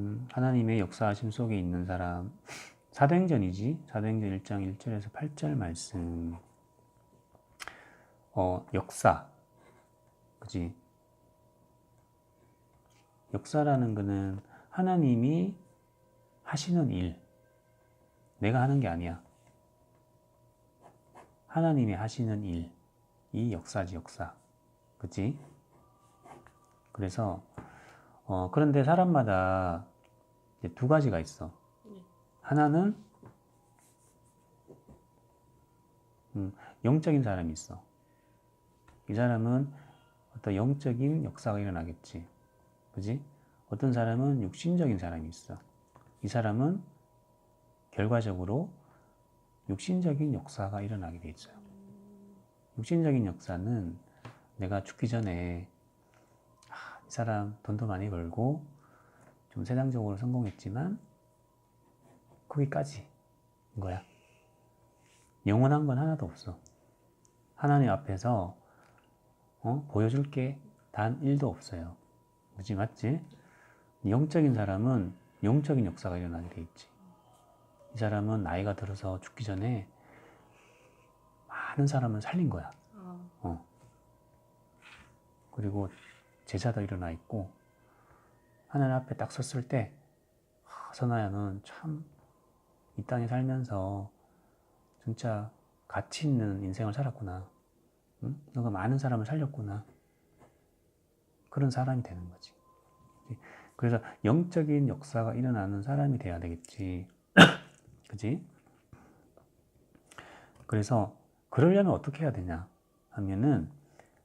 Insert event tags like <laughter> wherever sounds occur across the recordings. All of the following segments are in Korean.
음, 하나님의 역사하심 속에 있는 사람. <laughs> 사도행전이지. 사도행전 1장 1절에서 8절 말씀. 어 역사. 그지? 역사라는 거는 하나님이 하시는 일. 내가 하는 게 아니야. 하나님이 하시는 일. 이 역사지 역사. 그치 그래서 어 그런데 사람마다 두 가지가 있어 네. 하나는 음, 영적인 사람이 있어. 이 사람은 어떤 영적인 역사가 일어나겠지. 그지? 어떤 사람은 육신적인 사람이 있어. 이 사람은 결과적으로 육신적인 역사가 일어나게 돼 있어요. 육신적인 역사는 내가 죽기 전에 아, 이 사람 돈도 많이 벌고 좀 세상적으로 성공했지만 거기까지 인 거야. 영원한 건 하나도 없어. 하나님 앞에서 어? 보여줄 게 단 1도 없어요. 그지 맞지? 영적인 사람은 영적인 역사가 일어나게 돼 있지. 이 사람은 나이가 들어서 죽기 전에 많은 사람을 살린 거야. 아, 그리고 제자도 일어나 있고 하나님 앞에 딱 섰을 때 아, 선아야는 참 이 땅에 살면서 진짜 가치 있는 인생을 살았구나. 응? 너가 많은 사람을 살렸구나. 그런 사람이 되는 거지. 그래서 영적인 역사가 일어나는 사람이 돼야 되겠지. <coughs> 그지? 그래서 그러려면 어떻게 해야 되냐 하면은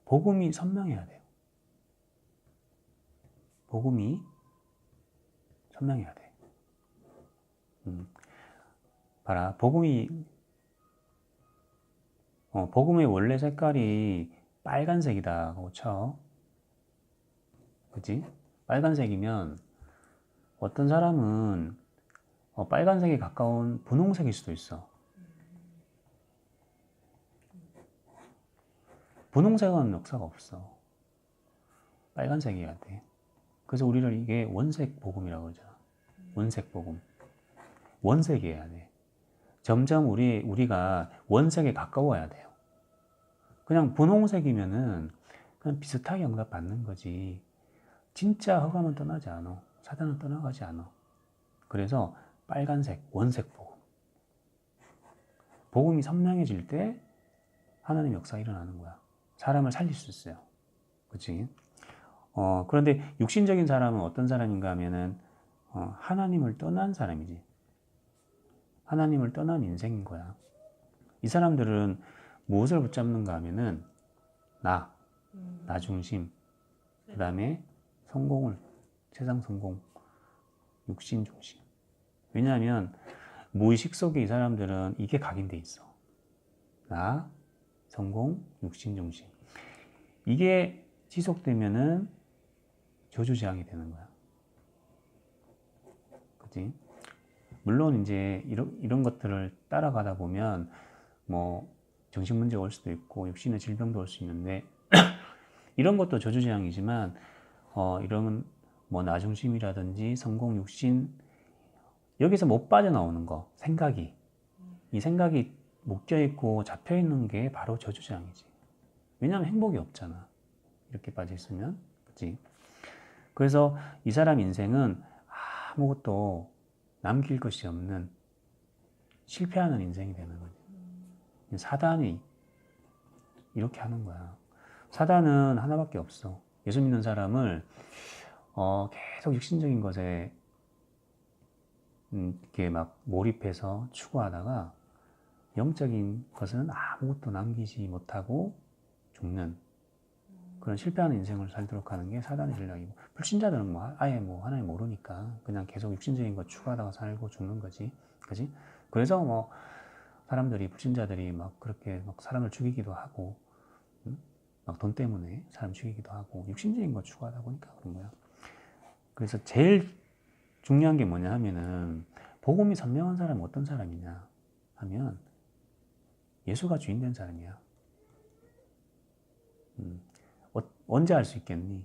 복음이 선명해야 돼요. 복음이 선명해야 돼. 음. 봐라, 복음이 어, 복음의 원래 색깔이 빨간색이다고 쳐. 그지? 빨간색이면 어떤 사람은 어, 빨간색에 가까운 분홍색일 수도 있어. 분홍색은 역사가 없어. 빨간색이어야 돼. 그래서 우리를 이게 원색 복음이라고 그러잖아. 원색 복음. 원색이어야 돼. 점점 우리, 우리가 원색에 가까워야 돼요. 그냥 분홍색이면은 그냥 비슷하게 응답 받는 거지. 진짜 허감은 떠나지 않아. 사단은 떠나가지 않아. 그래서 빨간색, 원색 복음. 복음이 선명해질 때 하나님 역사가 일어나는 거야. 사람을 살릴 수 있어요. 그치? 어, 그런데 육신적인 사람은 어떤 사람인가 하면은, 어, 하나님을 떠난 사람이지. 하나님을 떠난 인생인 거야. 이 사람들은 무엇을 붙잡는가 하면은, 나, 음, 나 중심, 그 다음에 성공을, 세상 성공, 육신 중심. 왜냐하면, 무의식 속에 이 사람들은 이게 각인돼 있어. 나, 성공, 육신 중심. 이게 지속되면은 저주재앙이 되는 거야. 그지? 물론 이제 이런, 이런 것들을 따라가다 보면 뭐 정신 문제가 올 수도 있고 육신의 질병도 올 수 있는데 <clears throat> 이런 것도 저주재앙이지만 어, 이런 뭐 나중심이라든지 성공, 육신 여기서 못 빠져나오는 거 생각이 이 생각이 묶여 있고 잡혀 있는 게 바로 저주재앙이지. 왜냐하면 행복이 없잖아. 이렇게 빠져 있으면, 그렇지? 그래서 이 사람 인생은 아무것도 남길 것이 없는 실패하는 인생이 되는 거지. 사단이 이렇게 하는 거야. 사단은 하나밖에 없어. 예수 믿는 사람을 어, 계속 육신적인 것에 음, 이렇게 막 몰입해서 추구하다가 영적인 것은 아무것도 남기지 못하고 죽는 그런 실패하는 인생을 살도록 하는 게 사단의 전략이고 불신자들은 뭐 아예 뭐 하나님 모르니까 그냥 계속 육신적인 것 추구하다가 살고 죽는 거지. 그지? 그래서 뭐 사람들이 불신자들이 막 그렇게 막 사람을 죽이기도 하고 막돈 때문에 사람 죽이기도 하고 육신적인 것 추구하다 보니까 그런 거야. 그래서 제일 중요한 게 뭐냐 하면은 복음이 선명한 사람은 어떤 사람이냐 하면 예수가 주인 된 사람이야. 음, 어, 언제 알 수 있겠니?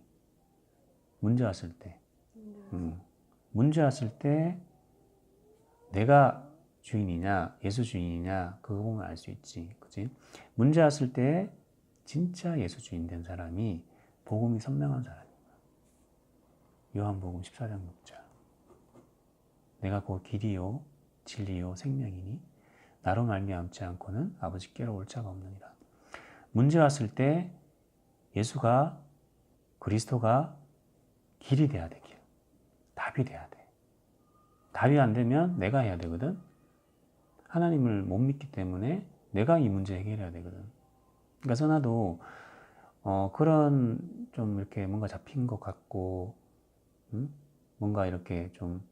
문제 왔을 때. 네. 음, 문제 왔을 때 내가 주인이냐, 예수 주인이냐, 그거 보면 알 수 있지. 그지? 문제 왔을 때 진짜 예수 주인 된 사람이 복음이 선명한 사람이야. 요한복음 14장 6절. 내가 곧 길이요, 진리요, 생명이니 나로 말미암지 않고는 아버지께로 올 자가 없느니라. 문제 왔을 때 예수가 그리스도가 길이 돼야 돼, 길. 답이 돼야 돼. 답이 안 되면 내가 해야 되거든. 하나님을 못 믿기 때문에 내가 이 문제 해결해야 되거든. 그러니까 선아도 어, 그런 좀 이렇게 뭔가 잡힌 것 같고, 음? 뭔가 이렇게 좀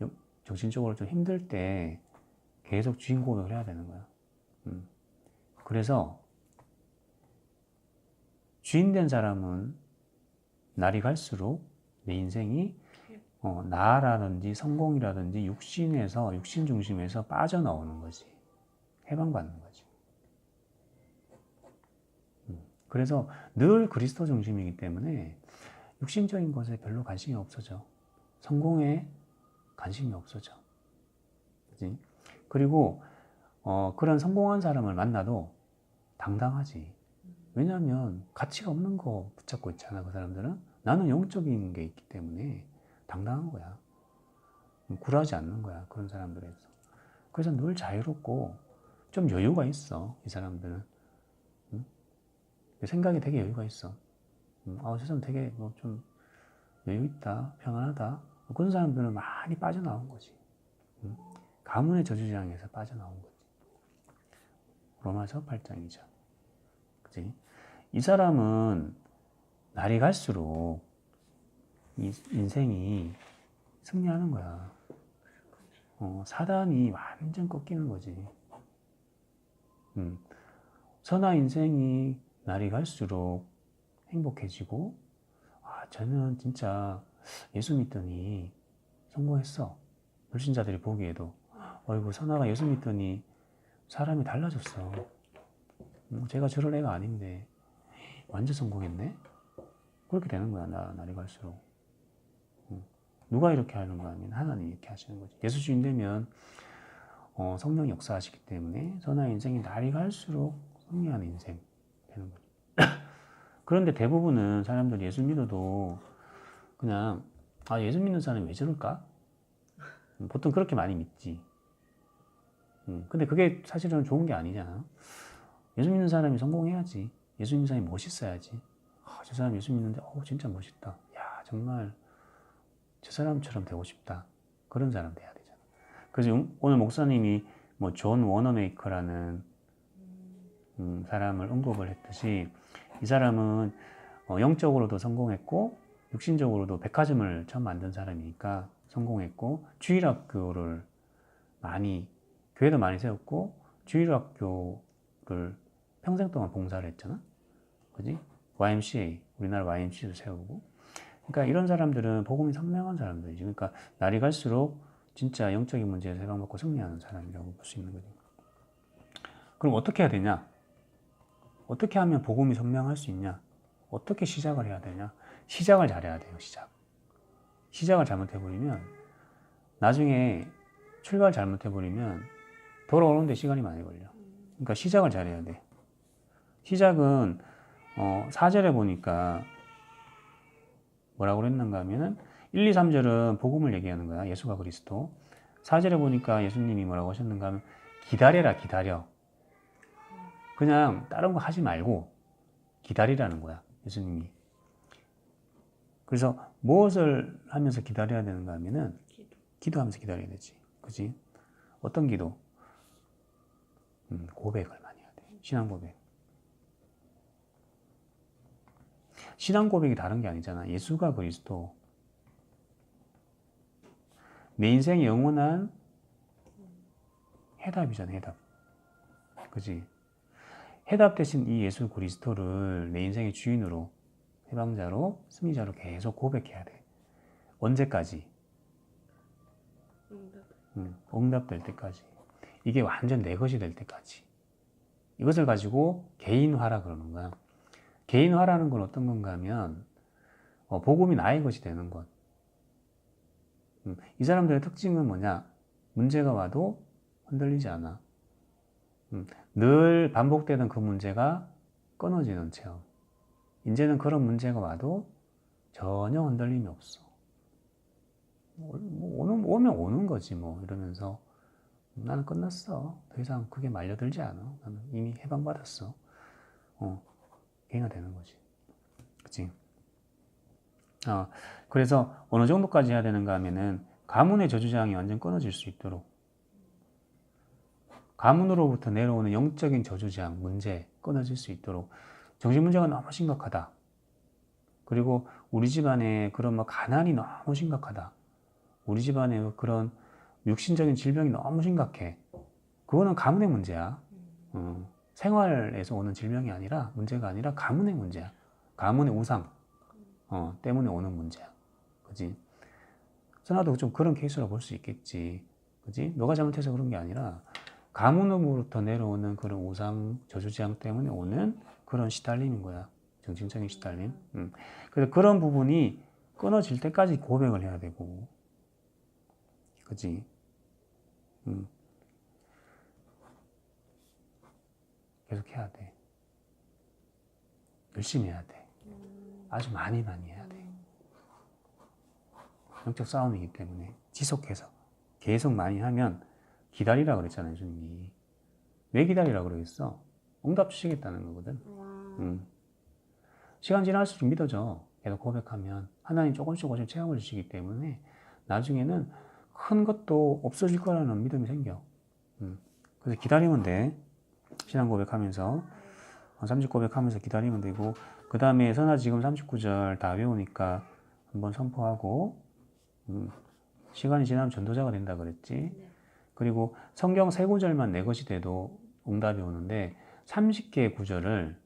영- 정신적으로 좀 힘들 때 계속 주인 공격을 해야 되는 거야. 음. 그래서 주인 된 사람은 날이 갈수록 내 인생이 어, 나라든지 성공이라든지 육신에서 육신 중심에서 빠져나오는 거지. 해방받는 거지. 음, 그래서 늘 그리스도 중심이기 때문에 육신적인 것에 별로 관심이 없어져. 성공에 관심이 없어져. 그지? 그리고 어, 그런 성공한 사람을 만나도 당당하지. 왜냐하면 가치가 없는 거 붙잡고 있잖아, 그 사람들은. 나는 영적인 게 있기 때문에 당당한 거야. 음, 굴하지 않는 거야, 그런 사람들에서. 그래서 늘 자유롭고 좀 여유가 있어, 이 사람들은. 응? 생각이 되게 여유가 있어. 음, 아, 저 사람 되게 뭐 좀 여유 있다, 평안하다. 그런 사람들은 많이 빠져나온 거지. 응? 가문의 저주장에서 빠져나온 거지. 로마서 8장이죠. 그지? 이 사람은 날이 갈수록 이 인생이 승리하는 거야. 어, 사단이 완전 꺾이는 거지. 음. 선아 인생이 날이 갈수록 행복해지고, 아, 저는 진짜 예수 믿더니 성공했어. 불신자들이 보기에도, 어이구, 선아가 예수 믿더니 사람이 달라졌어. 음, 제가 저럴 애가 아닌데, 완전 성공했네? 그렇게 되는 거야, 나, 날이 갈수록. 음. 누가 이렇게 하는 거 아니면 하나님이 이렇게 하시는 거지. 예수 주인 되면 어, 성령 역사하시기 때문에 선한 인생이 날이 갈수록 승리하는 인생 되는 거죠. <coughs> 그런데 대부분은 사람들이 예수 믿어도 그냥 아 예수 믿는 사람이 왜 저럴까? 음, 보통 그렇게 많이 믿지. 음, 근데 그게 사실은 좋은 게 아니잖아. 예수 믿는 사람이 성공해야지. 예수 믿는 사람이 멋있어야지. 아, 저 사람 예수 믿는데 어 진짜 멋있다. 야 정말 저 사람처럼 되고 싶다. 그런 사람 돼야 되잖아. 그래서 용- 오늘 목사님이 뭐 존 워너메이커라는 음, 사람을 언급을 했듯이 이 사람은 어, 영적으로도 성공했고 육신적으로도 백화점을 처음 만든 사람이니까 성공했고 주일학교를 많이 교회도 많이 세웠고 주일학교를 평생 동안 봉사를 했잖아. 그지? YMCA 우리나라 YMCA도 세우고 그러니까 이런 사람들은 복음이 선명한 사람들이지. 그러니까 날이 갈수록 진짜 영적인 문제에서 해방받고 승리하는 사람이라고 볼 수 있는 거죠. 그럼 어떻게 해야 되냐? 어떻게 하면 복음이 선명할 수 있냐? 어떻게 시작을 해야 되냐? 시작을 잘해야 돼요, 시작. 시작을 잘못해버리면 나중에 출발 잘못해버리면 돌아오는데 시간이 많이 걸려. 그러니까 시작을 잘해야 돼. 시작은 어, 4절에 보니까 뭐라고 그랬는가 하면은 1, 2, 3절은 복음을 얘기하는 거야. 예수가 그리스도. 4절에 보니까 예수님이 뭐라고 하셨는가 하면 기다려라, 기다려. 그냥 다른 거 하지 말고 기다리라는 거야. 예수님이. 그래서 무엇을 하면서 기다려야 되는가 하면은 기도. 기도하면서 기다려야 되지. 그지? 어떤 기도? 음, 고백을 많이 해야 돼. 신앙 고백. 신앙 고백이 다른 게 아니잖아. 예수가 그리스도. 내 인생의 영원한 해답이잖아, 해답. 그지? 해답 대신 이 예수 그리스도를 내 인생의 주인으로, 해방자로, 승리자로 계속 고백해야 돼. 언제까지? 응답. 음, 응답될 때까지. 이게 완전 내 것이 될 때까지. 이것을 가지고 개인화라 그러는 거야. 개인화라는 건 어떤 건가 하면, 어, 복음이 나의 것이 되는 것. 음, 이 사람들의 특징은 뭐냐? 문제가 와도 흔들리지 않아. 음, 늘 반복되던 그 문제가 끊어지는 체험. 이제는 그런 문제가 와도 전혀 흔들림이 없어. 뭐, 뭐 오는, 오면 오는 거지 뭐 이러면서 나는 끝났어. 더 이상 그게 말려들지 않아. 나는 이미 해방받았어. 어, 걔가 되는 거지. 그치? 어, 그래서 어느 정도까지 해야 되는가 하면은 가문의 저주장이 완전 끊어질 수 있도록 가문으로부터 내려오는 영적인 저주장, 문제 끊어질 수 있도록 정신 문제가 너무 심각하다. 그리고 우리 집안에 그런 뭐 가난이 너무 심각하다. 우리 집안에 그런 육신적인 질병이 너무 심각해. 그거는 가문의 문제야. 어, 생활에서 오는 질병이 아니라 문제가 아니라 가문의 문제야. 가문의 우상 어, 때문에 오는 문제야. 그지? 선아도 좀 그런 케이스로 볼수 있겠지. 그지? 너가 잘못해서 그런 게 아니라 가문으로부터 내려오는 그런 우상 저주지향 때문에 오는 그런 시달림인 거야. 정신적인 시달림. 음. 그래서 그런 부분이 끊어질 때까지 고백을 해야 되고. 그지? 음. 계속 해야 돼. 열심히 해야 돼. 아주 많이 많이 해야 돼. 영적 싸움이기 때문에 지속해서 계속 많이 하면 기다리라 그랬잖아요, 주님이. 왜 기다리라 그러겠어? 응답 주시겠다는 거거든. 음. 시간 지날수록 믿어져. 계속 고백하면 하나님 조금씩 조금씩 체험을 주시기 때문에 나중에는 큰 것도 없어질 거라는 믿음이 생겨. 음. 그래서 기다리면 돼. 신앙 고백하면서 30 고백하면서 기다리면 되고 그 다음에 선아 지금 39절 다 외우니까 한번 선포하고 음, 시간이 지나면 전도자가 된다 그랬지. 그리고 성경 세 구절만 내 것이 돼도 응답이 오는데 30개의 구절을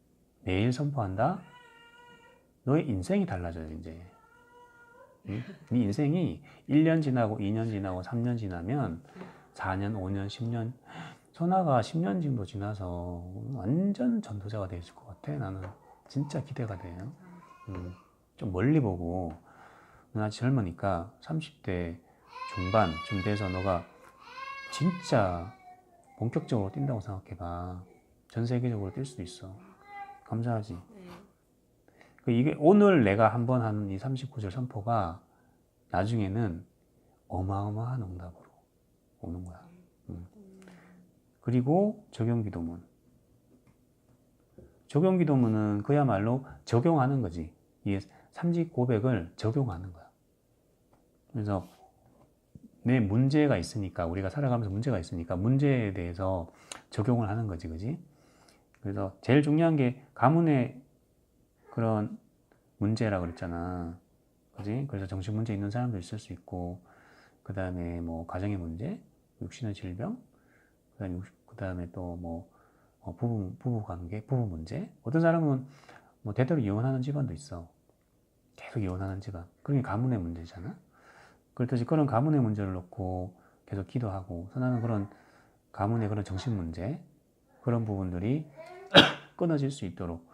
매일 선포한다? 너의 인생이 달라져요, 이제. 응? 네 인생이 1년 지나고 2년 지나고 3년 지나면 4년, 5년, 10년 선아가 10년 정도 지나서 완전 전도자가 되실 것 같아. 나는 진짜 기대가 돼요. 음, 좀 멀리 보고 나 젊으니까 30대 중반쯤 돼서 너가 진짜 본격적으로 뛴다고 생각해봐. 전 세계적으로 뛸 수도 있어. 감사하지. 그 이게 오늘 내가 한번 하는 이 39절 선포가 나중에는 어마어마한 응답으로 오는 거야. 음. 그리고 적용기도문. 적용기도문은 그야말로 적용하는 거지. 이 삼직 고백을 적용하는 거야. 그래서 내 문제가 있으니까 우리가 살아가면서 문제가 있으니까 문제에 대해서 적용을 하는 거지, 그지? 그래서 제일 중요한 게 가문의 그런 문제라 그랬잖아, 그지? 그래서 정신 문제 있는 사람도 있을 수 있고, 그 다음에 뭐 가정의 문제, 육신의 질병, 그다음에 그 다음에 또뭐 어, 부부 부부 관계, 부부 문제. 어떤 사람은 뭐 대대로 이혼하는 집안도 있어. 계속 이혼하는 집안. 그게 가문의 문제잖아. 그렇듯이 그런 가문의 문제를 놓고 계속 기도하고 선하는 그런 가문의 그런 정신 문제 그런 부분들이 <coughs> 끊어질 수 있도록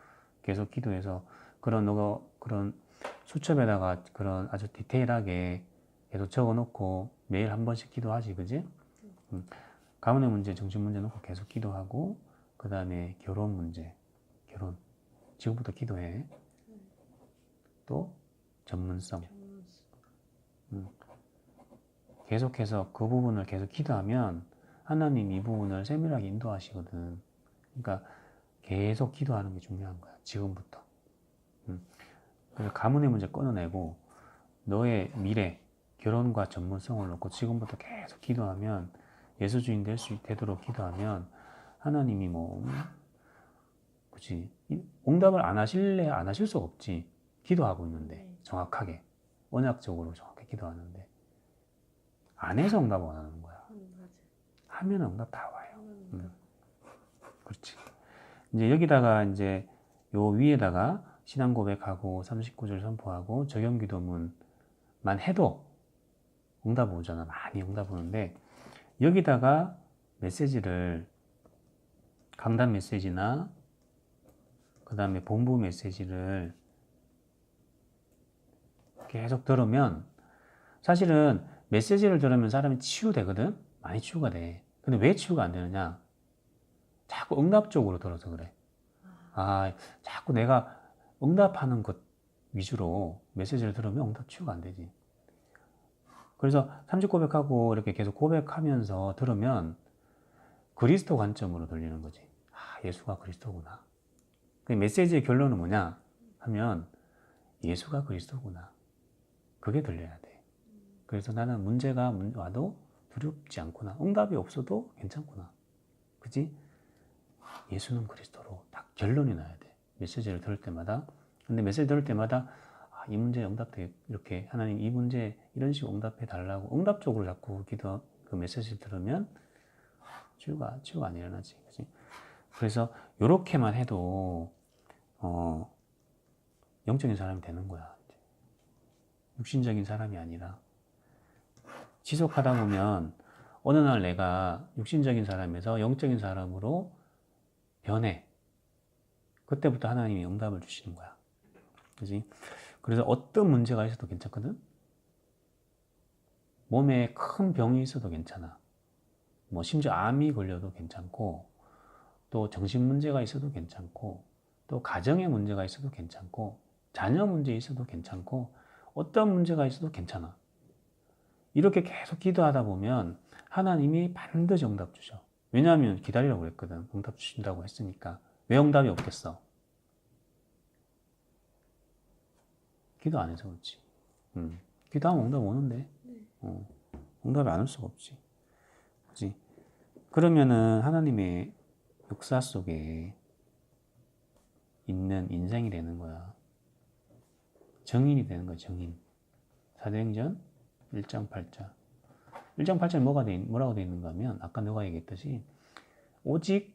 계속 기도해서 그런 너가 그런 수첩에다가 그런 아주 디테일하게 계속 적어놓고 매일 한 번씩 기도하지, 그지? 음. 가문의 문제, 정신 문제 놓고 계속 기도하고 그 다음에 결혼 문제, 결혼 지금부터 기도해. 또 전문성. 음. 계속해서 그 부분을 계속 기도하면 하나님 이 부분을 세밀하게 인도하시거든. 그러니까 계속 기도하는 게 중요한 거야. 지금부터. 음. 그래서 가문의 문제 끊어내고 너의 미래, 결혼과 전문성을 놓고 지금부터 계속 기도하면 예수 주인 될 수 되도록 기도하면 하나님이 뭐 그치. 응답을 안 하실래 안 하실 수 없지. 기도하고 있는데 정확하게. 언약적으로 정확하게 기도하는데. 안 해서 응답 안 하는 거야. 하면 응답 다 와요. 음. 그렇지. 이제 여기다가 이제 요 위에다가 신앙 고백하고 39절 선포하고 적용 기도문만 해도 응답 오잖아. 많이 응답 오는데 여기다가 메시지를 강단 메시지나 그 다음에 본부 메시지를 계속 들으면 사실은 메시지를 들으면 사람이 치유되거든? 많이 치유가 돼. 근데 왜 치유가 안 되느냐? 자꾸 응답 쪽으로 들어서 그래. 아, 자꾸 내가 응답하는 것 위주로 메시지를 들으면 응답 치유가 안 되지. 그래서 30 고백하고 이렇게 계속 고백하면서 들으면 그리스도 관점으로 들리는 거지. 아, 예수가 그리스도구나. 그 메시지의 결론은 뭐냐? 하면 예수가 그리스도구나. 그게 들려야 돼. 그래서 나는 문제가 문- 와도 두렵지 않구나. 응답이 없어도 괜찮구나. 그지? 예수는 그리스도로 딱 결론이 나야 돼. 메시지를 들을 때마다. 근데 메시지 들을 때마다 아, 이 문제 응답돼. 이렇게 하나님 이 문제 이런 식으로 응답해 달라고 응답 쪽으로 자꾸 기도 그 메시지를 들으면 치유가 치유가 안 일어나지. 그지? 그래서 요렇게만 해도 어 영적인 사람이 되는 거야. 육신적인 사람이 아니라 지속하다 보면 어느 날 내가 육신적인 사람에서 영적인 사람으로 변해. 그때부터 하나님이 응답을 주시는 거야. 그지? 그래서 어떤 문제가 있어도 괜찮거든? 몸에 큰 병이 있어도 괜찮아. 뭐, 심지어 암이 걸려도 괜찮고, 또 정신 문제가 있어도 괜찮고, 또 가정의 문제가 있어도 괜찮고, 자녀 문제 있어도 괜찮고, 어떤 문제가 있어도 괜찮아. 이렇게 계속 기도하다 보면 하나님이 반드시 응답 주셔. 왜냐하면 기다리라고 그랬거든. 응답 주신다고 했으니까. 왜 응답이 없겠어? 기도 안 해서 그렇지. 음. 기도하면 응답 오는데. 어. 응답이 안 올 수가 없지. 그지? 그러면은 하나님의 역사 속에 있는 인생이 되는 거야. 정인이 되는 거야, 정인. 사도행전 1장 8절. 1장 8절 뭐가 돼, 있- 뭐라고 되어 있는가 하면 아까 너가 얘기했듯이 오직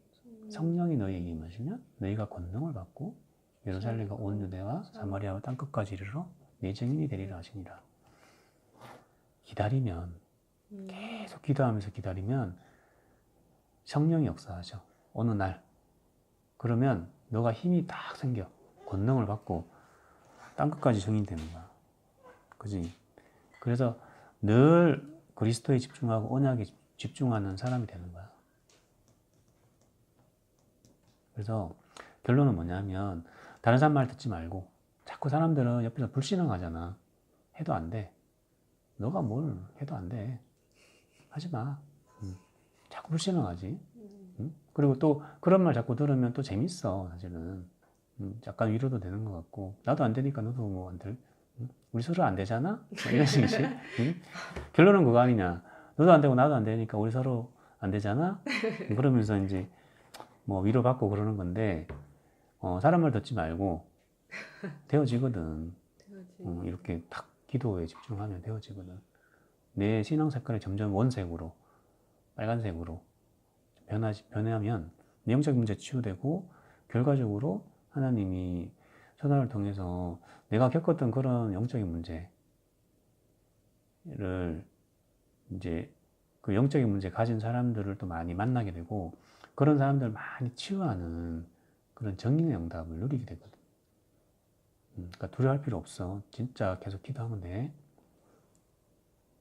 성령이 너희에게 임하시면 너희가 권능을 받고 예루살렘과 온 유대와 사마리아와 땅 끝까지 이르러 내 증인이 되리라 하시니라. 기다리면 음. 계속 기도하면서 기다리면 성령이 역사하죠. 어느 날 그러면 너가 힘이 딱 생겨 권능을 받고 땅 끝까지 증인 되는 거야. 그지? 그래서 늘 그리스도에 집중하고 언약에 집- 집중하는 사람이 되는 거야. 그래서 결론은 뭐냐면 다른 사람 말 듣지 말고 자꾸 사람들은 옆에서 불신앙하잖아. 해도 안 돼. 너가 뭘 해도 안 돼. 하지 마. 음. 자꾸 불신앙하지. 음? 그리고 또 그런 말 자꾸 들으면 또 재밌어, 사실은. 음, 약간 위로도 되는 것 같고. 나도 안 되니까 너도 뭐 안 될. 음? 우리 서로 안 되잖아? 뭐 이런 식이지. 음? 결론은 그거 아니냐. 너도 안 되고 나도 안 되니까 우리 서로 안 되잖아? <laughs> 그러면서 이제 뭐 위로받고 그러는 건데, 어, 사람 말 듣지 말고, <laughs> 되어지거든. 되어지. 어, 이렇게 탁 기도에 집중하면 되어지거든. 내 신앙 색깔이 점점 원색으로, 빨간색으로 변하지, 변하면 내용적인 문제 치유되고, 결과적으로 하나님이 선언을 통해서 내가 겪었던 그런 영적인 문제를 이제 그 영적인 문제 가진 사람들을 또 많이 만나게 되고, 그런 사람들 많이 치유하는 그런 정인의 응답을 누리게 되거든. 음, 그러니까 두려워할 필요 없어. 진짜 계속 기도하면 돼.